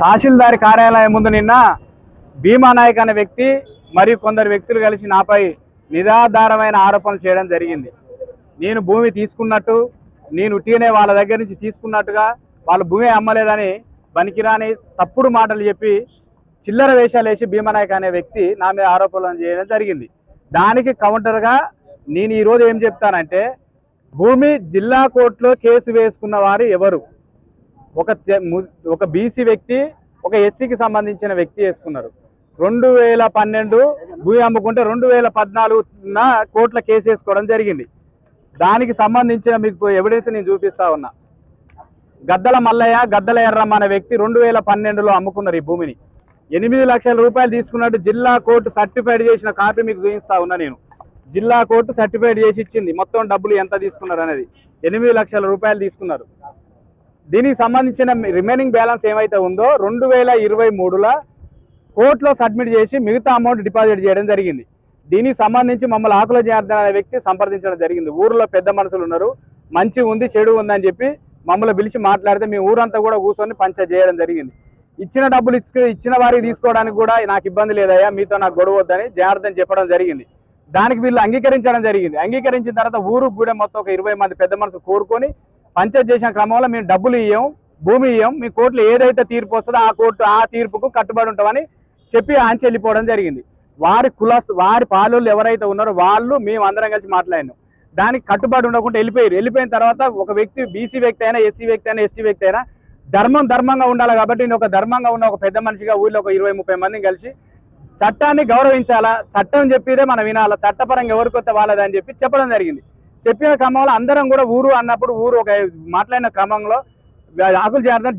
తహసీల్దార్ కార్యాలయం ముందు నిన్న భీమా నాయక్ అనే వ్యక్తి మరియు కొందరు వ్యక్తులు కలిసి నాపై నిరాధారమైన ఆరోపణలు చేయడం జరిగింది. నేను భూమి తీసుకున్నట్టు నేను ఉట్టిగానే వాళ్ళ దగ్గర నుంచి తీసుకున్నట్టుగా వాళ్ళ భూమి అమ్మలేదని పనికిరాని తప్పుడు మాటలు చెప్పి చిల్లర వేషాలు వేసి భీమనాయక్ అనే వ్యక్తి నా మీద ఆరోపణలు చేయడం జరిగింది. దానికి కౌంటర్గా నేను ఈరోజు ఏం చెప్తానంటే భూమి జిల్లా కోర్టులో కేసు వేసుకున్న వారు ఎవరు? ఒక ఒక బీసీ వ్యక్తి ఒక ఎస్సీకి సంబంధించిన వ్యక్తి వేసుకున్నారు. రెండు వేల పన్నెండు భూమి అమ్ముకుంటే రెండు వేల పద్నాలుగున కోట్ల కేసు వేసుకోవడం జరిగింది. దానికి సంబంధించిన మీకు ఎవిడెన్స్ నేను చూపిస్తా ఉన్నా. గద్దల మల్లయ్య గద్దల ఎర్రమ్మ అనే వ్యక్తి రెండు వేల పన్నెండులో అమ్ముకున్నారు ఈ భూమిని. ఎనిమిది లక్షల రూపాయలు తీసుకున్నట్టు జిల్లా కోర్టు సర్టిఫైడ్ చేసిన కాపీ మీకు చూపిస్తా ఉన్నా నేను. జిల్లా కోర్టు సర్టిఫైడ్ చేసి ఇచ్చింది. మొత్తం డబ్బులు ఎంత తీసుకున్నారు అనేది. ఎనిమిది లక్షల రూపాయలు తీసుకున్నారు. దీనికి సంబంధించిన రిమైనింగ్ బ్యాలెన్స్ ఏమైతే ఉందో రెండు వేల ఇరవై మూడులో కోర్టులో సబ్మిట్ చేసి మిగతా అమౌంట్ డిపాజిట్ చేయడం జరిగింది. దీనికి సంబంధించి మమ్మల్ని ఆకుల జనార్దన్ అనే వ్యక్తి సంప్రదించడం జరిగింది. ఊర్లో పెద్ద మనుషులు ఉన్నారు. మంచి ఉంది చెడు ఉందని చెప్పి మమ్మల్ని పిలిచి మాట్లాడితే మీ ఊరంతా కూడా కూర్చొని పంచ చేయడం జరిగింది. ఇచ్చిన డబ్బులు ఇచ్చుకు ఇచ్చిన వారికి తీసుకోవడానికి కూడా నాకు ఇబ్బంది లేదయ్యా మీతో నాకు గొడవద్దని జనార్దన్ చెప్పడం జరిగింది. దానికి వీళ్ళు అంగీకరించడం జరిగింది. అంగీకరించిన తర్వాత ఊరు కూడా మొత్తం ఒక ఇరవై మంది పెద్ద మనుషులు కోరుకొని పంచాయత్ చేసిన క్రమంలో మేము డబ్బులు ఇయ్యం భూమి ఇయ్యం మీ కోర్టులో ఏదైతే తీర్పు వస్తుందో ఆ కోర్టు ఆ తీర్పుకు కట్టుబడి ఉంటామని చెప్పి ఆంచి వెళ్ళిపోవడం జరిగింది. వారి కులస్ వారి పాలోళ్ళు ఎవరైతే ఉన్నారో వాళ్ళు మేము అందరం కలిసి మాట్లాడినాం. దానికి కట్టుబడి ఉండకుండా వెళ్ళిపోయారు. వెళ్ళిపోయిన తర్వాత ఒక వ్యక్తి బీసీ వ్యక్తి అయినా ఎస్సీ వ్యక్తి అయినా ఎస్టీ వ్యక్తి అయినా ధర్మం ధర్మంగా ఉండాలి కాబట్టి నేను ఒక ధర్మంగా ఉన్న ఒక పెద్ద మనిషిగా ఊళ్ళో ఒక ఇరవై ముప్పై మందిని కలిసి చట్టాన్ని గౌరవించాలా? చట్టం చెప్పిదే మనం వినాలా? చట్టపరంగా ఎవరికొస్తే వాళ్ళదని చెప్పి చెప్పడం జరిగింది. చెప్పిన క్రమంలో అందరం కూడా ఊరు అన్నప్పుడు ఊరు ఒక మాట్లాడిన క్రమంలో ఆకులు చేరడం